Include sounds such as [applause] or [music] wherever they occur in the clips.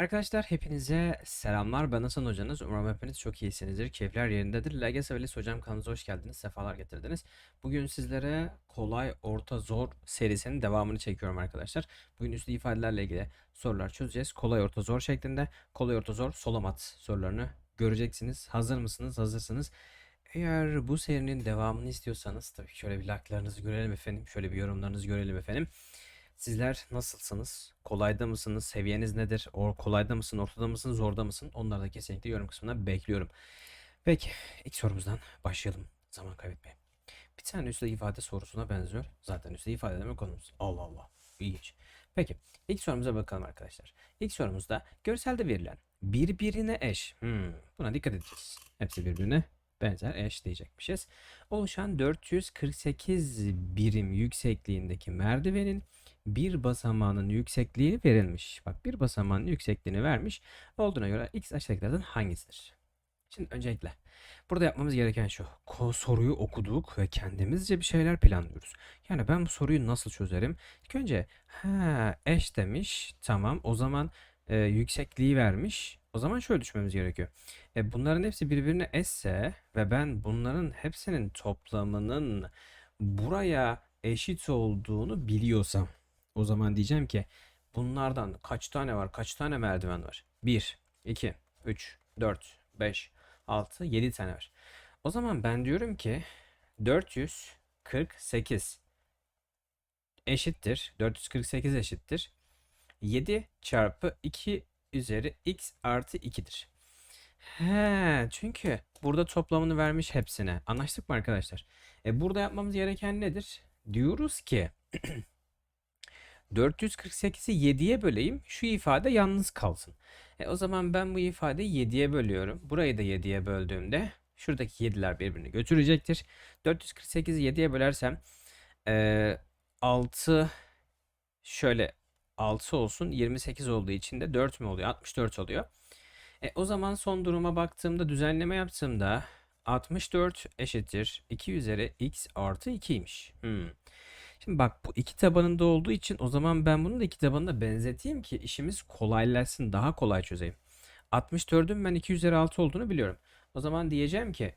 Arkadaşlar hepinize selamlar. Ben Hasan Hocanız. Umarım hepiniz çok iyisinizdir. Keyifler yerindedir. LGS ve Lis Hocam kanalınıza hoş geldiniz. Sefalar getirdiniz. Bugün sizlere kolay, orta, zor serisinin devamını çekiyorum arkadaşlar. Bugün üslü ifadelerle ilgili sorular çözeceğiz. Kolay, orta, zor şeklinde. Kolay, orta, zor, solamat sorularını göreceksiniz. Hazır mısınız? Hazırsınız. Eğer bu serinin devamını istiyorsanız tabii şöyle bir like'larınızı görelim efendim. Şöyle bir yorumlarınızı görelim efendim. Sizler nasılsınız? Kolayda mısınız? Seviyeniz nedir? O kolayda mısın? Ortada mısın? Zorda mısın? Onları da kesinlikle yorum kısmına bekliyorum. Peki ilk sorumuzdan başlayalım. Zaman kaybetmeyin. Bir tane üslü ifade sorusuna benziyor. Zaten üslü ifade demek konumuz. Allah Allah. İlginç. Peki ilk sorumuza bakalım arkadaşlar. İlk sorumuzda görselde verilen birbirine eş. Hmm, buna dikkat edeceğiz. Hepsi birbirine benzer eş diyecekmişiz. Oluşan 448 birim yüksekliğindeki merdivenin bir basamağının yüksekliği verilmiş. Bak bir basamağın yüksekliğini vermiş. Olduğuna göre x aşağıdakilerden hangisidir? Şimdi öncelikle burada yapmamız gereken şu. Soruyu okuduk ve kendimizce bir şeyler planlıyoruz. Yani ben bu soruyu nasıl çözerim? İlk önce ha eş demiş. Tamam o zaman e, yüksekliği vermiş. O zaman şöyle düşmemiz gerekiyor. E, bunların hepsi birbirine eşse ve ben bunların hepsinin toplamının buraya eşit olduğunu biliyorsam o zaman diyeceğim ki bunlardan kaç tane var? Kaç tane merdiven var? 1, 2, 3, 4, 5, 6, 7 tane var. O zaman ben diyorum ki 448 eşittir. 448 eşittir. 7 çarpı 2 üzeri x artı 2'dir. He, çünkü burada toplamını vermiş hepsine. Anlaştık mı arkadaşlar? E burada yapmamız gereken nedir? Diyoruz ki [clears throat] 448'i 7'ye böleyim. Şu ifade yalnız kalsın. E o zaman ben bu ifadeyi 7'ye bölüyorum. Burayı da 7'ye böldüğümde şuradaki 7'ler birbirini götürecektir. 448'i 7'ye bölersem e, 6 şöyle 6 olsun 28 olduğu için de 4 mü oluyor? 64 oluyor. E, o zaman son duruma baktığımda düzenleme yaptığımda 64 eşittir 2 üzeri x artı 2'ymiş. Hmm. Şimdi bak bu iki tabanında olduğu için o zaman ben bunu da iki tabanına benzeteyim ki işimiz kolaylaşsın daha kolay çözeyim. 64'ün ben 2 üzeri 6 olduğunu biliyorum. O zaman diyeceğim ki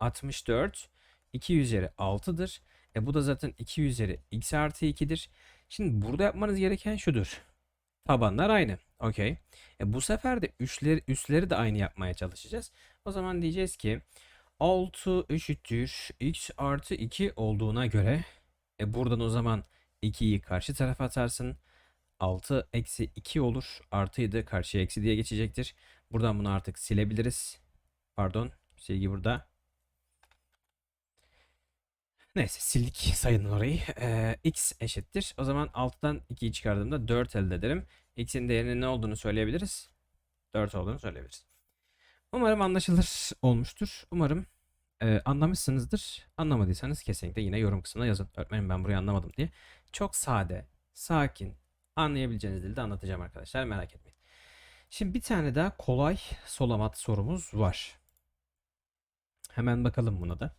64 2 üzeri 6'dır. E bu da zaten 2 üzeri x artı 2'dir. Şimdi burada yapmanız gereken şudur. Tabanlar aynı. Okey. E bu sefer de üstleri, üstleri de aynı yapmaya çalışacağız. O zaman diyeceğiz ki 6 eşittir x artı 2 olduğuna göre e buradan o zaman 2'yi karşı tarafa atarsın. 6 eksi 2 olur. Artıyı da karşıya eksi diye geçecektir. Buradan bunu artık silebiliriz. Pardon. Silgi burada. Neyse sildik sayın orayı. Ee, x eşittir. O zaman 6'dan 2'yi çıkardığımda 4 elde ederim. x'in değerinin ne olduğunu söyleyebiliriz. 4 olduğunu söyleyebiliriz. Umarım anlaşılır olmuştur. Umarım e, anlamışsınızdır. Anlamadıysanız kesinlikle yine yorum kısmına yazın. Öğretmenim ben burayı anlamadım diye. Çok sade, sakin, anlayabileceğiniz dilde anlatacağım arkadaşlar. Merak etmeyin. Şimdi bir tane daha kolay solamat sorumuz var. Hemen bakalım buna da.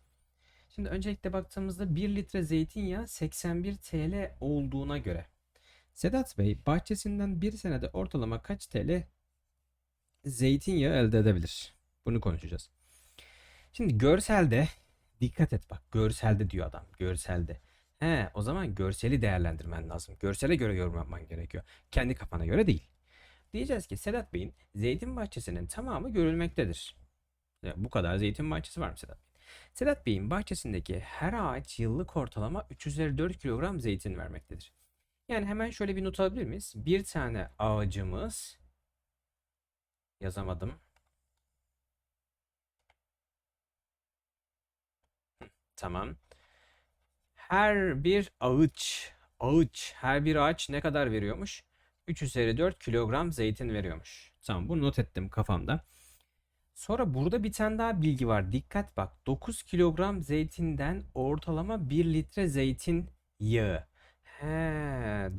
Şimdi öncelikle baktığımızda 1 litre zeytinyağı 81 TL olduğuna göre Sedat Bey bahçesinden bir senede ortalama kaç TL zeytinyağı elde edebilir? Bunu konuşacağız. Şimdi görselde dikkat et bak görselde diyor adam görselde. He o zaman görseli değerlendirmen lazım. Görsele göre yorum yapman gerekiyor. Kendi kafana göre değil. Diyeceğiz ki Sedat Bey'in zeytin bahçesinin tamamı görülmektedir. Ya, bu kadar zeytin bahçesi var mı Sedat Bey? Sedat Bey'in bahçesindeki her ağaç yıllık ortalama 354 kilogram zeytin vermektedir. Yani hemen şöyle bir not alabilir miyiz? Bir tane ağacımız yazamadım. Tamam. Her bir ağaç, ağaç, her bir ağaç ne kadar veriyormuş? 3 üzeri 4 kilogram zeytin veriyormuş. Tamam bunu not ettim kafamda. Sonra burada bir tane daha bilgi var. Dikkat bak. 9 kilogram zeytinden ortalama 1 litre zeytin yağı. He,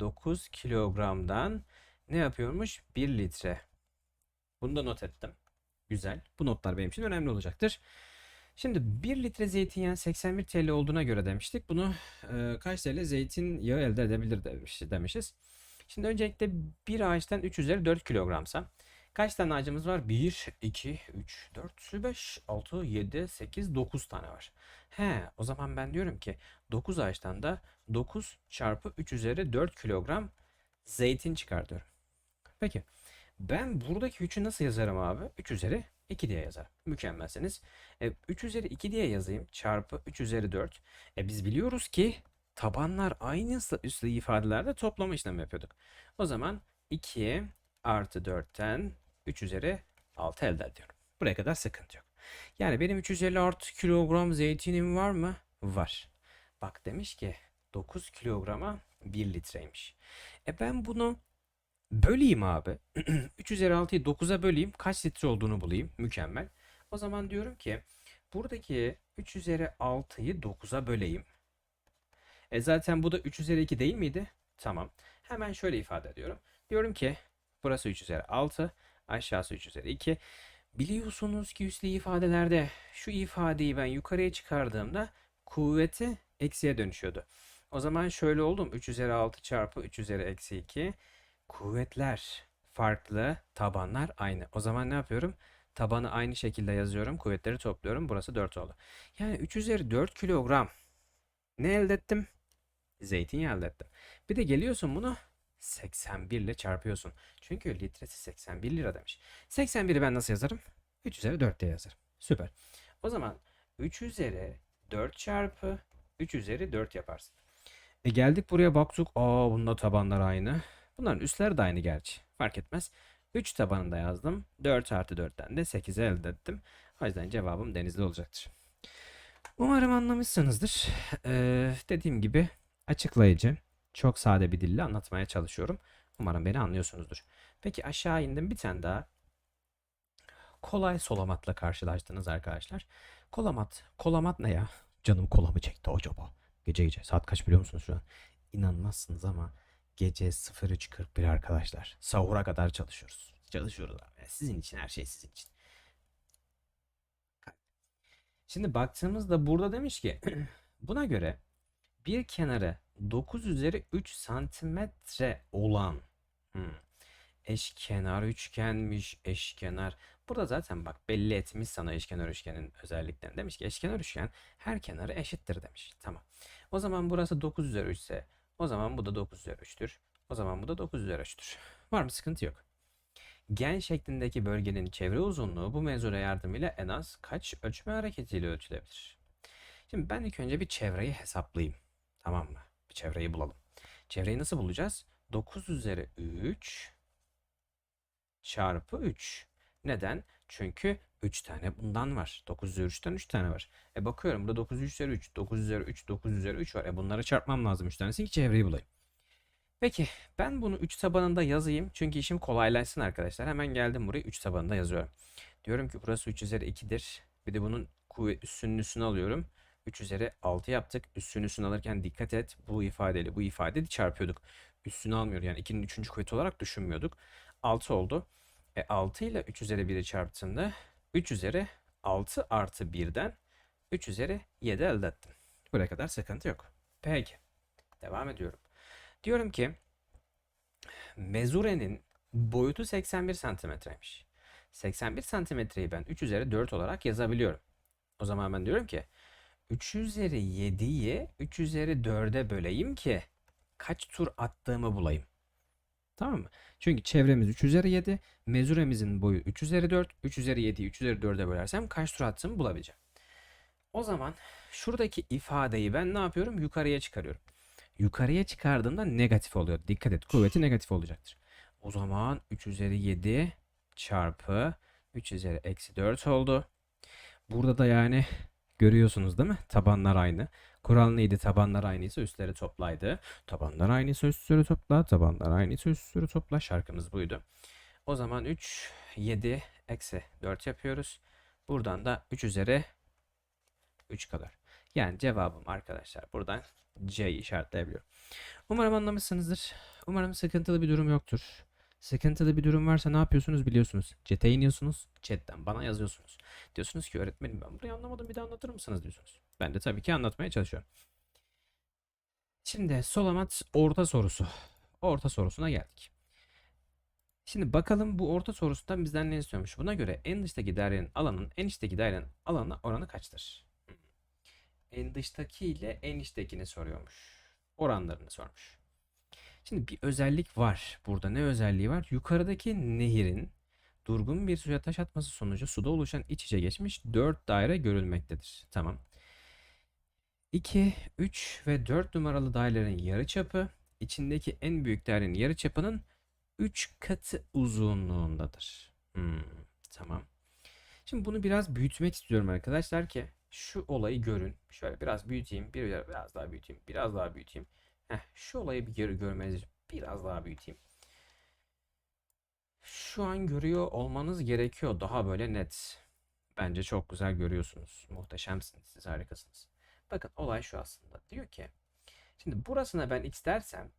9 kilogramdan ne yapıyormuş? 1 litre. Bunu da not ettim. Güzel. Bu notlar benim için önemli olacaktır. Şimdi 1 litre zeytinyağı 81 TL olduğuna göre demiştik. Bunu e, kaç TL zeytinyağı elde edebilir demiş, demişiz. Şimdi öncelikle bir ağaçtan 3 üzeri 4 kilogramsa kaç tane ağacımız var? 1, 2, 3, 4, 5, 6, 7, 8, 9 tane var. He, o zaman ben diyorum ki 9 ağaçtan da 9 çarpı 3 üzeri 4 kilogram zeytin çıkartıyorum. Peki ben buradaki 3'ü nasıl yazarım abi? 3 üzeri 2 diye yazarım. Mükemmelsiniz. E, 3 üzeri 2 diye yazayım. Çarpı 3 üzeri 4. E, biz biliyoruz ki tabanlar aynı üslü ifadelerde toplama işlemi yapıyorduk. O zaman 2 artı 4'ten 3 üzeri 6 elde ediyorum. Buraya kadar sıkıntı yok. Yani benim 356 kilogram zeytinim var mı? Var. Bak demiş ki 9 kilograma 1 litreymiş. E ben bunu böleyim abi. [clears throat] 3 üzeri 6'yı 9'a böleyim. Kaç litre olduğunu bulayım. Mükemmel. O zaman diyorum ki buradaki 3 üzeri 6'yı 9'a böleyim. E zaten bu da 3 üzeri 2 değil miydi? Tamam. Hemen şöyle ifade ediyorum. Diyorum ki burası 3 üzeri 6. Aşağısı 3 üzeri 2. Biliyorsunuz ki üslü ifadelerde şu ifadeyi ben yukarıya çıkardığımda kuvveti eksiye dönüşüyordu. O zaman şöyle oldum. 3 üzeri 6 çarpı 3 üzeri eksi 2. Kuvvetler farklı, tabanlar aynı. O zaman ne yapıyorum? Tabanı aynı şekilde yazıyorum. Kuvvetleri topluyorum. Burası 4 oldu. Yani 3 üzeri 4 kilogram ne elde ettim? Zeytinyağı elde ettim. Bir de geliyorsun bunu 81 ile çarpıyorsun. Çünkü litresi 81 lira demiş. 81'i ben nasıl yazarım? 3 üzeri 4 diye yazarım. Süper. O zaman 3 üzeri 4 çarpı 3 üzeri 4 yaparsın. E geldik buraya baktık. Aa bunda tabanlar aynı. Bunların üstleri de aynı gerçi. Fark etmez. 3 tabanında yazdım. 4 artı 4'ten de 8'i elde ettim. O yüzden cevabım denizli olacaktır. Umarım anlamışsınızdır. Ee, dediğim gibi açıklayıcı, çok sade bir dille anlatmaya çalışıyorum. Umarım beni anlıyorsunuzdur. Peki aşağı indim bir tane daha. Kolay solamatla karşılaştınız arkadaşlar. Kolamat. Kolamat ne ya? Canım kola mı çekti acaba? Gece gece. Saat kaç biliyor musunuz şu an? İnanmazsınız ama gece 03.41 arkadaşlar. Sahura kadar çalışıyoruz. Çalışıyoruz abi. Sizin için her şey sizin için. Şimdi baktığımızda burada demiş ki [clears throat] buna göre bir kenarı 9 üzeri 3 santimetre olan hmm, eşkenar üçgenmiş eşkenar. Burada zaten bak belli etmiş sana eşkenar üçgenin özelliklerini. Demiş ki eşkenar üçgen her kenarı eşittir demiş. Tamam. O zaman burası 9 üzeri 3 ise o zaman bu da 9 üzeri 3'tür. O zaman bu da 9 üzeri 3'tür. Var mı sıkıntı yok. Gen şeklindeki bölgenin çevre uzunluğu bu mezure yardımıyla en az kaç ölçme hareketiyle ölçülebilir? Şimdi ben ilk önce bir çevreyi hesaplayayım. Tamam mı? Bir çevreyi bulalım. Çevreyi nasıl bulacağız? 9 üzeri 3 çarpı 3. Neden? Çünkü 3 tane bundan var. 9 üzeri 3'ten 3 tane var. E bakıyorum burada 9 üzeri 3, 9 üzeri 3, 9 üzeri 3 var. E bunları çarpmam lazım 3 tanesi ki çevreyi bulayım. Peki ben bunu 3 tabanında yazayım. Çünkü işim kolaylaşsın arkadaşlar. Hemen geldim buraya 3 tabanında yazıyorum. Diyorum ki burası 3 üzeri 2'dir. Bir de bunun kuvvet üssünün üssünü alıyorum. 3 üzeri 6 yaptık. Üssünün üssünü alırken dikkat et. Bu ifadeyle bu ifadeyi çarpıyorduk. Üssünü almıyor. Yani 2'nin 3. kuvveti olarak düşünmüyorduk. 6 oldu. E 6 ile 3 üzeri 1'i çarptığımda 3 üzeri 6 artı 1'den 3 üzeri 7 elde ettim. Buraya kadar sıkıntı yok. Peki. Devam ediyorum. Diyorum ki mezurenin boyutu 81 santimetreymiş. 81 santimetreyi ben 3 üzeri 4 olarak yazabiliyorum. O zaman ben diyorum ki 3 üzeri 7'yi 3 üzeri 4'e böleyim ki kaç tur attığımı bulayım. Tamam mı? Çünkü çevremiz 3 üzeri 7, mezuremizin boyu 3 üzeri 4, 3 üzeri 7'yi 3 üzeri 4'e bölersem kaç tur attığımı bulabileceğim. O zaman şuradaki ifadeyi ben ne yapıyorum? Yukarıya çıkarıyorum. Yukarıya çıkardığımda negatif oluyor. Dikkat et kuvveti negatif olacaktır. O zaman 3 üzeri 7 çarpı 3 üzeri eksi 4 oldu. Burada da yani görüyorsunuz değil mi? Tabanlar aynı. Kural neydi? Tabanlar aynıysa üstleri toplaydı. Tabanlar aynıysa üstleri topla. Tabanlar aynıysa üstleri topla. Şarkımız buydu. O zaman 3, 7, eksi 4 yapıyoruz. Buradan da 3 üzeri 3 kadar. Yani cevabım arkadaşlar buradan C'yi işaretleyebiliyorum. Umarım anlamışsınızdır. Umarım sıkıntılı bir durum yoktur. Sıkıntılı bir durum varsa ne yapıyorsunuz biliyorsunuz. Chat'e iniyorsunuz. Chat'ten bana yazıyorsunuz. Diyorsunuz ki öğretmenim ben burayı anlamadım bir daha anlatır mısınız diyorsunuz. Ben de tabii ki anlatmaya çalışıyorum. Şimdi Solamat orta sorusu. orta sorusuna geldik. Şimdi bakalım bu orta sorusundan bizden ne istiyormuş. Buna göre en dıştaki dairenin alanın en içteki dairenin alanına oranı kaçtır? Hmm. En dıştaki ile en içtekini soruyormuş. Oranlarını sormuş. Şimdi bir özellik var. Burada ne özelliği var? Yukarıdaki nehirin durgun bir suya taş atması sonucu suda oluşan iç içe geçmiş 4 daire görülmektedir. Tamam. 2, 3 ve 4 numaralı dairelerin yarıçapı içindeki en büyük dairenin yarıçapının 3 katı uzunluğundadır. Hmm, tamam. Şimdi bunu biraz büyütmek istiyorum arkadaşlar ki şu olayı görün. Şöyle biraz büyüteyim, bir biraz daha büyüteyim, biraz daha büyüteyim. Heh, şu olayı bir geri görmeniz biraz daha büyüteyim. Şu an görüyor olmanız gerekiyor daha böyle net. Bence çok güzel görüyorsunuz. Muhteşemsiniz. Siz harikasınız. Bakın olay şu aslında. Diyor ki şimdi burasına ben x dersem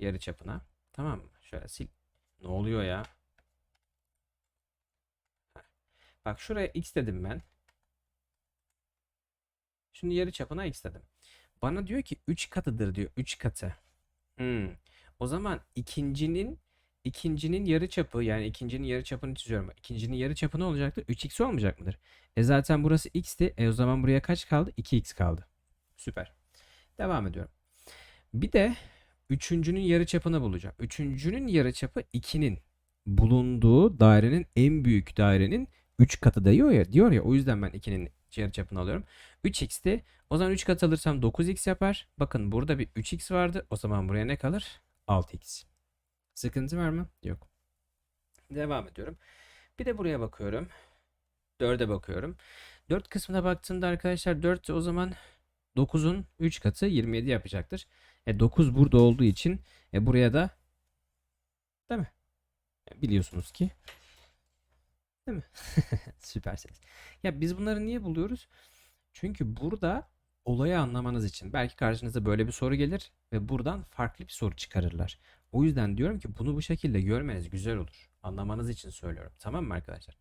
yarı çapına tamam mı? Şöyle sil. Ne oluyor ya? Bak şuraya x dedim ben. Şimdi yarı çapına x dedim. Bana diyor ki 3 katıdır diyor. 3 katı. Hmm. O zaman ikincinin ikincinin yarı çapı yani ikincinin yarı çapını çiziyorum. İkincinin yarı çapı ne olacaktır? 3x olmayacak mıdır? E zaten burası x'ti. E o zaman buraya kaç kaldı? 2x kaldı. Süper. Devam ediyorum. Bir de üçüncünün yarı çapını bulacağım. Üçüncünün yarı çapı 2'nin bulunduğu dairenin en büyük dairenin 3 katı diyor ya, diyor ya. O yüzden ben 2'nin yarı çapını alıyorum. 3x'ti. O zaman 3 kat alırsam 9x yapar. Bakın burada bir 3x vardı. O zaman buraya ne kalır? 6x. Sıkıntı var mı? Yok. Devam ediyorum. Bir de buraya bakıyorum. 4'e bakıyorum. 4 kısmına baktığımda arkadaşlar 4 o zaman 9'un 3 katı 27 yapacaktır. E 9 burada olduğu için e buraya da değil mi? E, biliyorsunuz ki değil mi? [laughs] Süpersiniz. Ya biz bunları niye buluyoruz? Çünkü burada olayı anlamanız için belki karşınıza böyle bir soru gelir ve buradan farklı bir soru çıkarırlar. O yüzden diyorum ki bunu bu şekilde görmeniz güzel olur. Anlamanız için söylüyorum. Tamam mı arkadaşlar?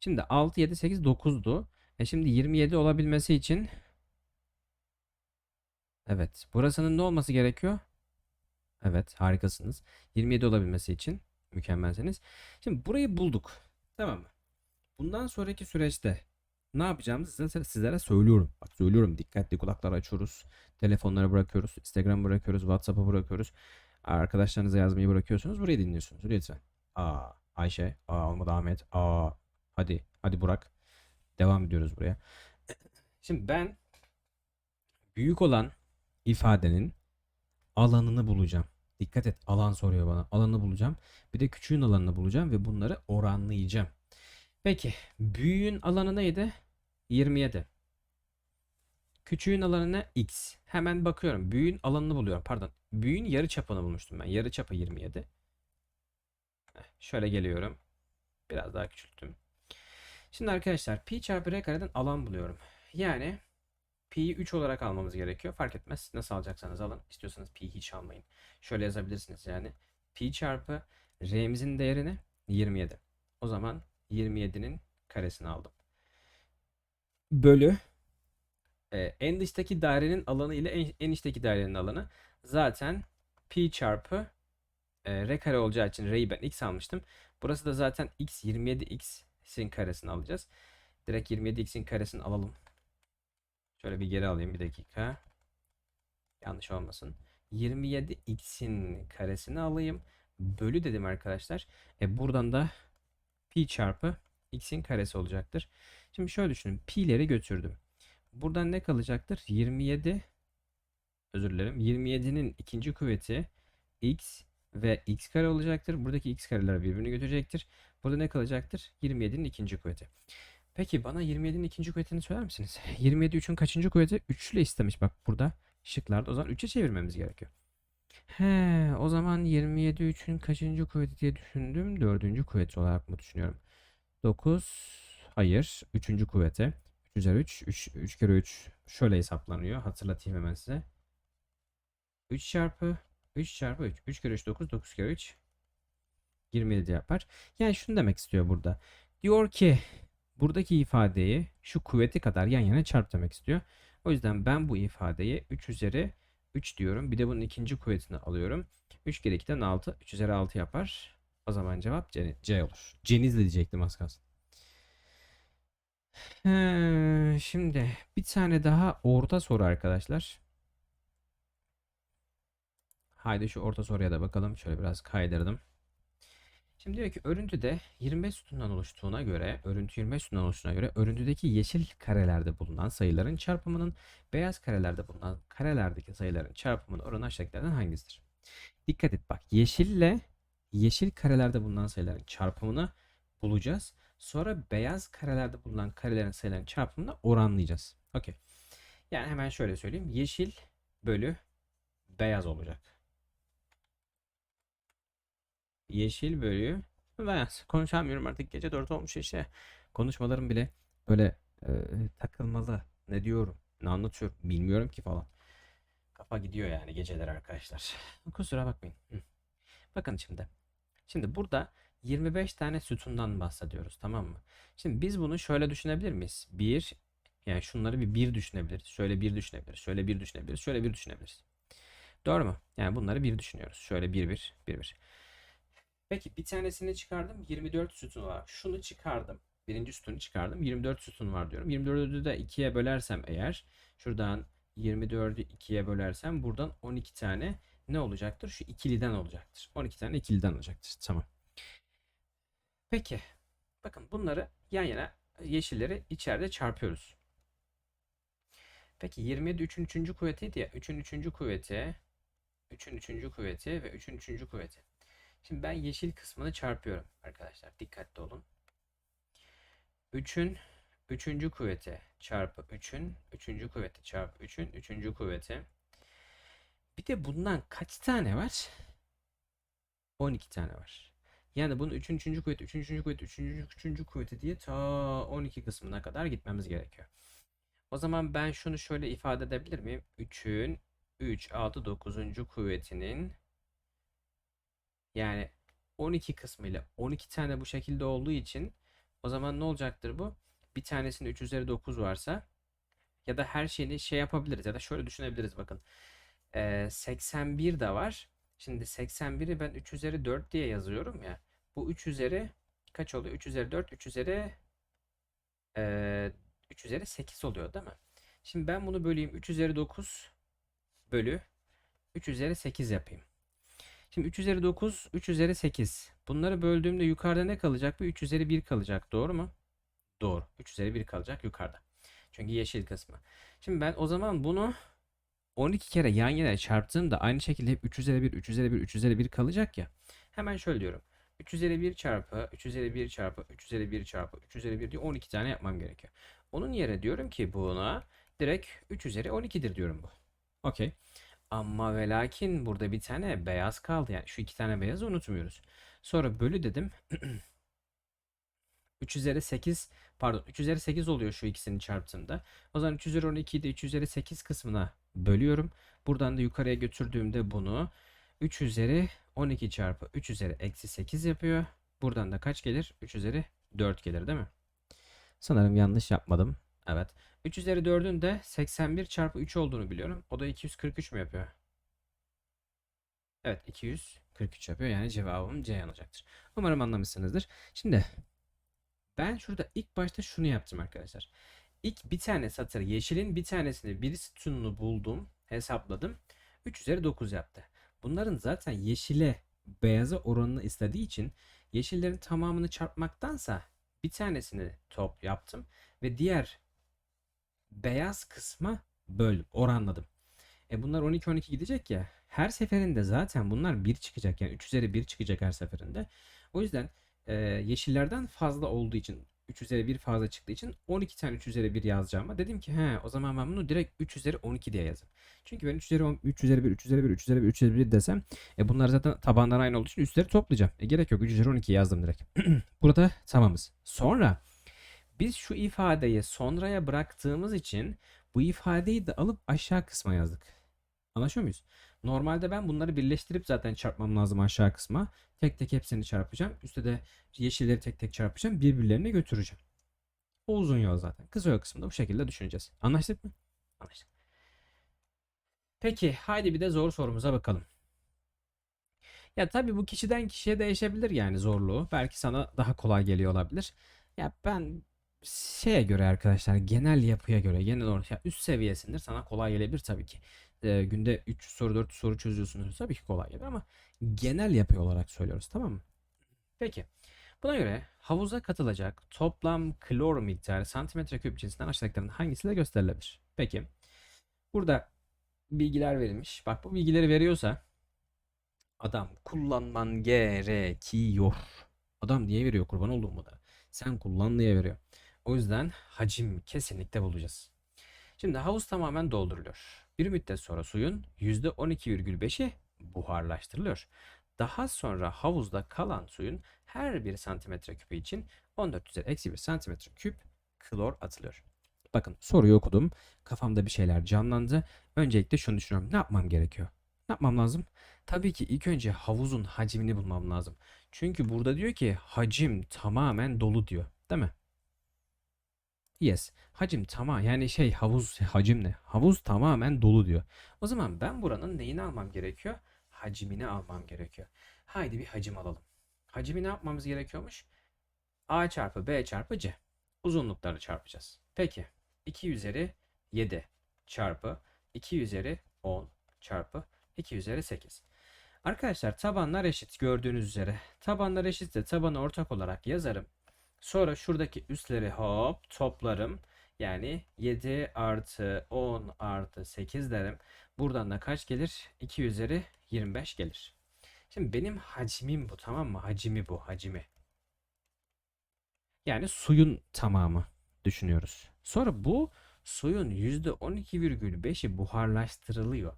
Şimdi 6, 7, 8, 9'du. E şimdi 27 olabilmesi için Evet. Burasının ne olması gerekiyor? Evet. Harikasınız. 27 olabilmesi için mükemmelsiniz. Şimdi burayı bulduk. Tamam mı? Bundan sonraki süreçte ne yapacağımızı size, sizlere söylüyorum. Bak söylüyorum. Dikkatli kulaklar açıyoruz. Telefonları bırakıyoruz. Instagram bırakıyoruz. WhatsApp'ı bırakıyoruz. Arkadaşlarınıza yazmayı bırakıyorsunuz. Burayı dinliyorsunuz. Lütfen. Aa Ayşe. Aa olmadı Ahmet. Aa hadi. Hadi Burak. Devam ediyoruz buraya. [clears throat] Şimdi ben büyük olan ifadenin alanını bulacağım. Dikkat et alan soruyor bana. Alanı bulacağım. Bir de küçüğün alanını bulacağım ve bunları oranlayacağım. Peki büyüğün alanı neydi? 27. Küçüğün alanı ne? X. Hemen bakıyorum. Büyüğün alanını buluyorum. Pardon. Büyüğün yarı çapını bulmuştum ben. Yarı çapı 27. Heh, şöyle geliyorum. Biraz daha küçülttüm. Şimdi arkadaşlar pi çarpı r kareden alan buluyorum. Yani pi'yi 3 olarak almamız gerekiyor. Fark etmez. Nasıl alacaksanız alın. İstiyorsanız pi hiç almayın. Şöyle yazabilirsiniz yani. Pi çarpı r'mizin değerini 27. O zaman 27'nin karesini aldım. Bölü e, en dıştaki dairenin alanı ile en, en içteki dairenin alanı zaten pi çarpı e, r kare olacağı için r'yi ben x almıştım. Burası da zaten x 27x'in karesini alacağız. Direkt 27x'in karesini alalım. Şöyle bir geri alayım bir dakika. Yanlış olmasın. 27x'in karesini alayım. Bölü dedim arkadaşlar. E buradan da pi çarpı x'in karesi olacaktır. Şimdi şöyle düşünün. Pi'leri götürdüm. Buradan ne kalacaktır? 27 özür dilerim. 27'nin ikinci kuvveti x ve x kare olacaktır. Buradaki x kareler birbirini götürecektir. Burada ne kalacaktır? 27'nin ikinci kuvveti. Peki bana 27'nin ikinci kuvvetini söyler misiniz? [laughs] 27 3'ün kaçıncı kuvveti? 3 ile istemiş bak burada şıklarda. O zaman 3'e çevirmemiz gerekiyor. He, o zaman 27 3'ün kaçıncı kuvveti diye düşündüm. Dördüncü kuvveti olarak mı düşünüyorum? 9 hayır. Üçüncü kuvveti. 3 üzeri 3. 3, 3 kere 3 şöyle hesaplanıyor. Hatırlatayım hemen size. 3 çarpı 3 çarpı 3. 3 kere 3 9. 9 kere 3 27 yapar. Yani şunu demek istiyor burada. Diyor ki buradaki ifadeyi şu kuvveti kadar yan yana çarp demek istiyor. O yüzden ben bu ifadeyi 3 üzeri 3 diyorum. Bir de bunun ikinci kuvvetini alıyorum. 3 kere 2'den 6. 3 üzeri 6 yapar. O zaman cevap C, C olur. Cenizli diyecektim az kalsın. He, şimdi bir tane daha orta soru arkadaşlar. Haydi şu orta soruya da bakalım. Şöyle biraz kaydırdım. Şimdi diyor ki örüntüde 25 sütundan oluştuğuna göre, örüntü 25 sütundan oluştuğuna göre örüntüdeki yeşil karelerde bulunan sayıların çarpımının beyaz karelerde bulunan karelerdeki sayıların çarpımının oranı aşağıdakilerden hangisidir? Dikkat et bak yeşille yeşil karelerde bulunan sayıların çarpımını bulacağız. Sonra beyaz karelerde bulunan karelerin sayılarının çarpımını oranlayacağız. Okey. Yani hemen şöyle söyleyeyim. Yeşil bölü beyaz olacak. Yeşil bölü beyaz. Konuşamıyorum artık gece 4 olmuş işte. Konuşmalarım bile böyle e, takılmalı. Ne diyorum? Ne anlatıyorum? Bilmiyorum ki falan. Kafa gidiyor yani geceler arkadaşlar. [laughs] Kusura bakmayın. Bakın şimdi. Şimdi burada 25 tane sütundan bahsediyoruz tamam mı? Şimdi biz bunu şöyle düşünebilir miyiz? 1 yani şunları bir 1 düşünebiliriz. Şöyle 1 düşünebiliriz. Şöyle 1 düşünebiliriz. Şöyle 1 düşünebiliriz. Doğru mu? Yani bunları 1 düşünüyoruz. Şöyle 1 1 1 1. Peki bir tanesini çıkardım. 24 sütun var. Şunu çıkardım. Birinci sütunu çıkardım. 24 sütun var diyorum. 24'ü de 2'ye bölersem eğer şuradan 24'ü 2'ye bölersem buradan 12 tane ne olacaktır? Şu ikiliden olacaktır. 12 tane ikiliden olacaktır. Tamam. Peki. Bakın bunları yan yana yeşilleri içeride çarpıyoruz. Peki 27 3'ün 3. kuvvetiydi ya. 3'ün 3. kuvveti 3'ün 3. kuvveti ve 3'ün 3. kuvveti. Şimdi ben yeşil kısmını çarpıyorum arkadaşlar. Dikkatli olun. 3'ün 3. kuvveti çarpı 3'ün 3. kuvveti çarpı 3'ün 3. kuvveti. Bir de bundan kaç tane var? 12 tane var. Yani bunun 3. 3. kuvveti, 3. 3. kuvveti, 3. 3. kuvveti diye ta 12 kısmına kadar gitmemiz gerekiyor. O zaman ben şunu şöyle ifade edebilir miyim? 3'ün 3, 6, 9. kuvvetinin yani 12 kısmıyla 12 tane bu şekilde olduğu için o zaman ne olacaktır bu? Bir tanesinde 3 üzeri 9 varsa ya da her şeyini şey yapabiliriz ya da şöyle düşünebiliriz bakın. Ee, 81 de var. Şimdi 81'i ben 3 üzeri 4 diye yazıyorum ya. Bu 3 üzeri kaç oluyor? 3 üzeri 4, 3 üzeri ee, 3 üzeri 8 oluyor değil mi? Şimdi ben bunu böleyim. 3 üzeri 9 bölü 3 üzeri 8 yapayım. Şimdi 3 üzeri 9, 3 üzeri 8. Bunları böldüğümde yukarıda ne kalacak? Bu 3 üzeri 1 kalacak. Doğru mu? Doğru. 3 üzeri 1 kalacak yukarıda. Çünkü yeşil kısmı. Şimdi ben o zaman bunu 12 kere yan yana çarptığımda aynı şekilde hep 3 üzeri 1, 3 üzeri 1, 3 üzeri 1 kalacak ya. Hemen şöyle diyorum. 3 üzeri 1 çarpı 3 üzeri 1 çarpı 3 üzeri 1 çarpı 3 üzeri 1 diye 12 tane yapmam gerekiyor. Onun yerine diyorum ki buna direkt 3 üzeri 12'dir diyorum bu. Okey. Ama ve lakin burada bir tane beyaz kaldı. Yani şu iki tane beyazı unutmuyoruz. Sonra bölü dedim. [clears throat] 3 üzeri 8 pardon 3 üzeri 8 oluyor şu ikisini çarptığımda. O zaman 3 üzeri 12'yi de 3 üzeri 8 kısmına bölüyorum. Buradan da yukarıya götürdüğümde bunu 3 üzeri 12 çarpı 3 üzeri eksi 8 yapıyor. Buradan da kaç gelir? 3 üzeri 4 gelir değil mi? Sanırım yanlış yapmadım. Evet. 3 üzeri 4'ün de 81 çarpı 3 olduğunu biliyorum. O da 243 mü yapıyor? Evet 243 yapıyor. Yani cevabım C olacaktır. Umarım anlamışsınızdır. Şimdi ben şurada ilk başta şunu yaptım arkadaşlar. İlk bir tane satır yeşilin bir tanesini bir sütununu buldum. Hesapladım. 3 üzeri 9 yaptı. Bunların zaten yeşile beyaza oranını istediği için yeşillerin tamamını çarpmaktansa bir tanesini top yaptım ve diğer beyaz kısma böldüm, oranladım. E bunlar 12 12 gidecek ya. Her seferinde zaten bunlar 1 çıkacak. Yani 3 üzeri 1 çıkacak her seferinde. O yüzden e, yeşillerden fazla olduğu için 3 üzeri 1 fazla çıktığı için 12 tane 3 üzeri 1 yazacağıma dedim ki he o zaman ben bunu direkt 3 üzeri 12 diye yazayım. Çünkü ben 3 üzeri 10, 3 üzeri 1, 3 üzeri 1, 3 üzeri 1, 3 üzeri 1 desem e bunlar zaten tabandan aynı olduğu için üstleri toplayacağım. E gerek yok 3 üzeri 12 yazdım direkt. Burada tamamız. Sonra biz şu ifadeyi sonraya bıraktığımız için bu ifadeyi de alıp aşağı kısma yazdık. Anlaşıyor muyuz? Normalde ben bunları birleştirip zaten çarpmam lazım aşağı kısma. Tek tek hepsini çarpacağım. Üstte de yeşilleri tek tek çarpacağım. Birbirlerine götüreceğim. O uzun yol zaten. Kısa yol kısmında bu şekilde düşüneceğiz. Anlaştık mı? Anlaştık. Peki haydi bir de zor sorumuza bakalım. Ya tabii bu kişiden kişiye değişebilir yani zorluğu. Belki sana daha kolay geliyor olabilir. Ya ben şeye göre arkadaşlar genel yapıya göre genel olarak ya üst seviyesindir sana kolay gelebilir tabii ki. Ee, günde 300 soru 400 soru çözüyorsunuz tabii ki kolay gelir ama genel yapı olarak söylüyoruz tamam mı? Peki. Buna göre havuza katılacak toplam klor miktarı santimetre küp cinsinden aşağıdakilerin hangisiyle gösterilebilir? Peki. Burada bilgiler verilmiş. Bak bu bilgileri veriyorsa adam kullanman gerekiyor. Adam niye veriyor kurban olduğum da. Sen kullan diye veriyor. O yüzden hacim kesinlikle bulacağız. Şimdi havuz tamamen dolduruluyor. Bir müddet sonra suyun %12,5'i buharlaştırılıyor. Daha sonra havuzda kalan suyun her bir santimetre küpü için 14 üzeri eksi 1 santimetre küp klor atılıyor. Bakın soruyu okudum. Kafamda bir şeyler canlandı. Öncelikle şunu düşünüyorum. Ne yapmam gerekiyor? Ne yapmam lazım? Tabii ki ilk önce havuzun hacmini bulmam lazım. Çünkü burada diyor ki hacim tamamen dolu diyor. Değil mi? Yes. Hacim tamam yani şey havuz hacim ne? Havuz tamamen dolu diyor. O zaman ben buranın neyini almam gerekiyor? Hacmini almam gerekiyor. Haydi bir hacim alalım. Hacmi ne yapmamız gerekiyormuş? A çarpı B çarpı C. Uzunlukları çarpacağız. Peki 2 üzeri 7 çarpı 2 üzeri 10 çarpı 2 üzeri 8. Arkadaşlar tabanlar eşit gördüğünüz üzere. Tabanlar eşitse tabanı ortak olarak yazarım. Sonra şuradaki üstleri hop toplarım. Yani 7 artı 10 artı 8 derim. Buradan da kaç gelir? 2 üzeri 25 gelir. Şimdi benim hacmim bu tamam mı? Hacimi bu hacimi. Yani suyun tamamı düşünüyoruz. Sonra bu suyun %12,5'i buharlaştırılıyor.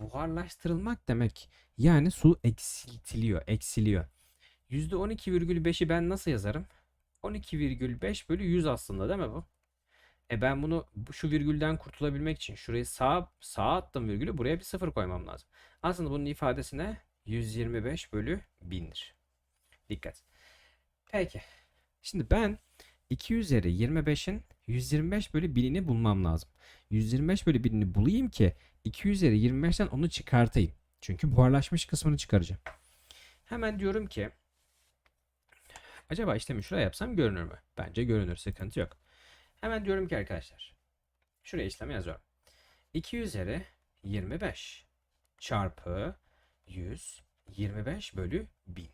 Buharlaştırılmak demek yani su eksiltiliyor, eksiliyor. %12,5'i ben nasıl yazarım? 12,5 bölü 100 aslında değil mi bu? E ben bunu bu- şu virgülden kurtulabilmek için şurayı sağ sağa attım virgülü buraya bir sıfır koymam lazım. Aslında bunun ifadesine 125 bölü 1000'dir. Dikkat. Peki. Şimdi ben 2 üzeri 25'in 125 bölü 1000'ini bulmam lazım. 125 bölü 1000'ini bulayım ki 2 üzeri 25'ten onu çıkartayım. Çünkü buharlaşmış kısmını çıkaracağım. Hemen diyorum ki acaba işlemi şuraya yapsam görünür mü? Bence görünür. Sıkıntı yok. Hemen diyorum ki arkadaşlar. Şuraya işlemi yazıyorum. 2 üzeri 25 çarpı 125 bölü 1000.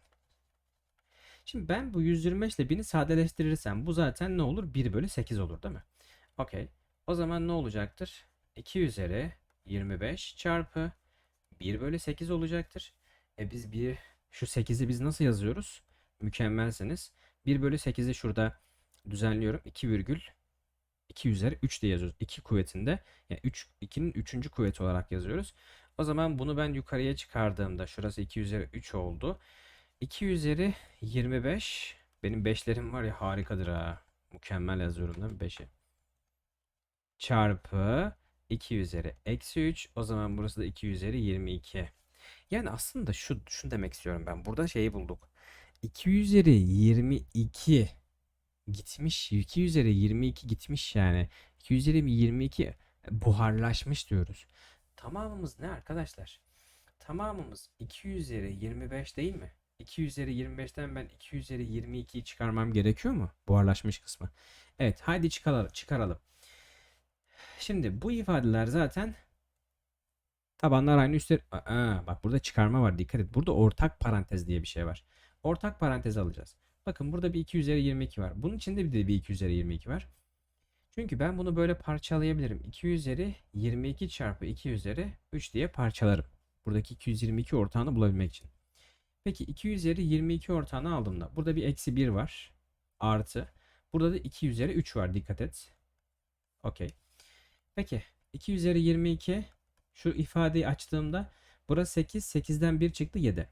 Şimdi ben bu 125 ile 1000'i sadeleştirirsem bu zaten ne olur? 1 bölü 8 olur değil mi? Okey. O zaman ne olacaktır? 2 üzeri 25 çarpı 1 bölü 8 olacaktır. E biz bir şu 8'i biz nasıl yazıyoruz? Mükemmelsiniz. 1 bölü 8'i şurada düzenliyorum. 2 virgül 2 üzeri 3 diye yazıyoruz. 2 kuvvetinde yani 3 2'nin 3. kuvveti olarak yazıyoruz. O zaman bunu ben yukarıya çıkardığımda şurası 2 üzeri 3 oldu. 2 üzeri 25 benim 5'lerim var ya harikadır ha. Mükemmel yazıyorum değil mi 5'i? Çarpı 2 üzeri eksi 3. O zaman burası da 2 üzeri 22. Yani aslında şu şunu demek istiyorum ben. Burada şeyi bulduk. 2 üzeri 22 gitmiş. 2 üzeri 22 gitmiş yani. 2 üzeri 22 buharlaşmış diyoruz. Tamamımız ne arkadaşlar? Tamamımız 2 üzeri 25 değil mi? 2 üzeri 25'ten ben 2 üzeri 22'yi çıkarmam gerekiyor mu? Buharlaşmış kısmı. Evet haydi çıkaralım. çıkaralım. Şimdi bu ifadeler zaten tabanlar aynı üstler. Aa, bak burada çıkarma var dikkat et. Burada ortak parantez diye bir şey var. Ortak parantez alacağız. Bakın burada bir 2 üzeri 22 var. Bunun içinde bir de bir 2 üzeri 22 var. Çünkü ben bunu böyle parçalayabilirim. 2 üzeri 22 çarpı 2 üzeri 3 diye parçalarım. Buradaki 222 ortağını bulabilmek için. Peki 2 üzeri 22 ortağını aldığımda burada bir eksi 1 var. Artı. Burada da 2 üzeri 3 var dikkat et. Okey. Peki 2 üzeri 22 şu ifadeyi açtığımda burası 8. 8'den 1 çıktı 7.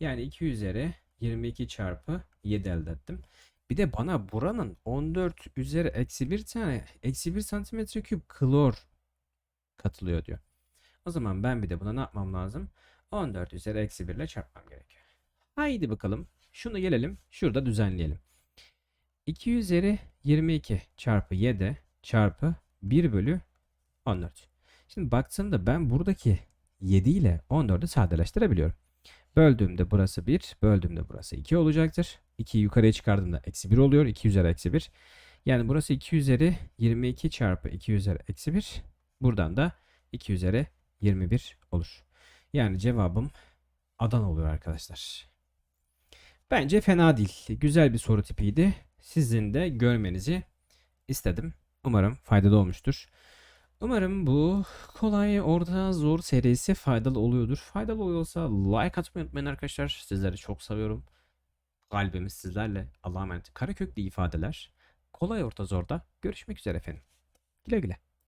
Yani 2 üzeri 22 çarpı 7 elde ettim. Bir de bana buranın 14 üzeri eksi 1 tane eksi 1 santimetre küp klor katılıyor diyor. O zaman ben bir de buna ne yapmam lazım? 14 üzeri eksi 1 ile çarpmam gerekiyor. Haydi bakalım. Şunu gelelim. Şurada düzenleyelim. 2 üzeri 22 çarpı 7 çarpı 1 bölü 14. Şimdi baktığımda ben buradaki 7 ile 14'ü sadeleştirebiliyorum. Böldüğümde burası 1, böldüğümde burası 2 olacaktır. 2'yi yukarıya çıkardığımda eksi 1 oluyor. 2 üzeri eksi 1. Yani burası 2 üzeri 22 çarpı 2 üzeri eksi 1. Buradan da 2 üzeri 21 olur. Yani cevabım Adana oluyor arkadaşlar. Bence fena değil. Güzel bir soru tipiydi. Sizin de görmenizi istedim. Umarım faydalı olmuştur. Umarım bu kolay, orta, zor serisi faydalı oluyordur. Faydalı oluyorsa like atmayı unutmayın arkadaşlar. Sizleri çok seviyorum. Kalbimiz sizlerle. Allah'a emanet. Karaköklü ifadeler. Kolay, orta, zorda. Görüşmek üzere efendim. Güle güle.